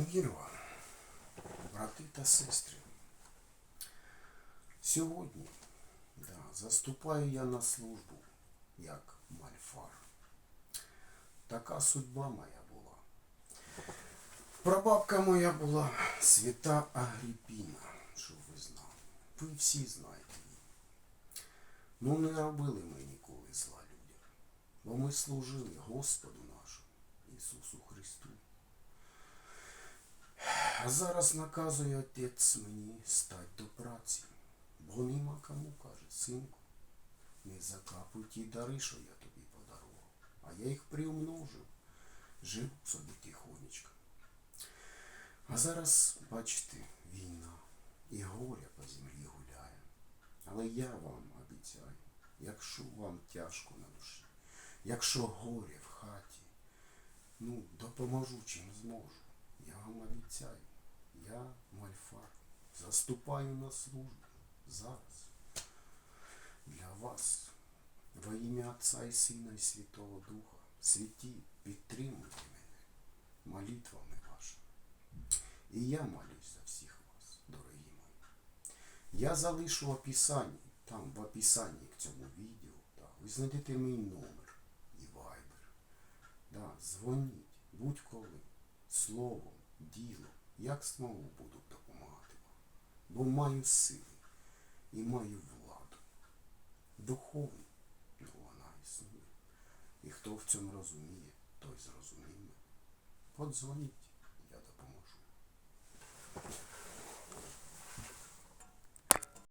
Мир брати та сестри. Сьогодні да, заступаю я на службу як мальфар. Така судьба моя була. Прабабка моя була свята Агріпіна, щоб ви знали. Ви всі знаєте її. Ну не робили ми ніколи зла людям, бо ми служили Господу нашому, Ісусу Христу. Зараз наказує отець мені стать до праці, бо нема кому, каже, синку, не закапуй ті дари, що я тобі подарував, а я їх приумножив, жив собі тихонечко. А зараз, бачите, війна і горя по землі гуляє. Але я вам обіцяю, якщо вам тяжко на душі, якщо горе в хаті, ну, допоможу чим зможу. Я вам обіцяю, я мальфар, заступаю на службу зараз для вас. Во ім'я Отця і Сина і Святого Духа. Святі, підтримуйте мене молитвами вашими. І я молюсь за всіх вас, дорогі мої. Я залишу в описанні, там в описанні к цьому відео, да, ви знайдете мій номер і вайбер. Да, дзвоніть, будь-коли, словом, ділом, як знову буду допомагати вам. Бо маю сили і маю владу. Духовну, ну вона існує. І хто в цьому розуміє, той зрозуміє. Подзвоніть.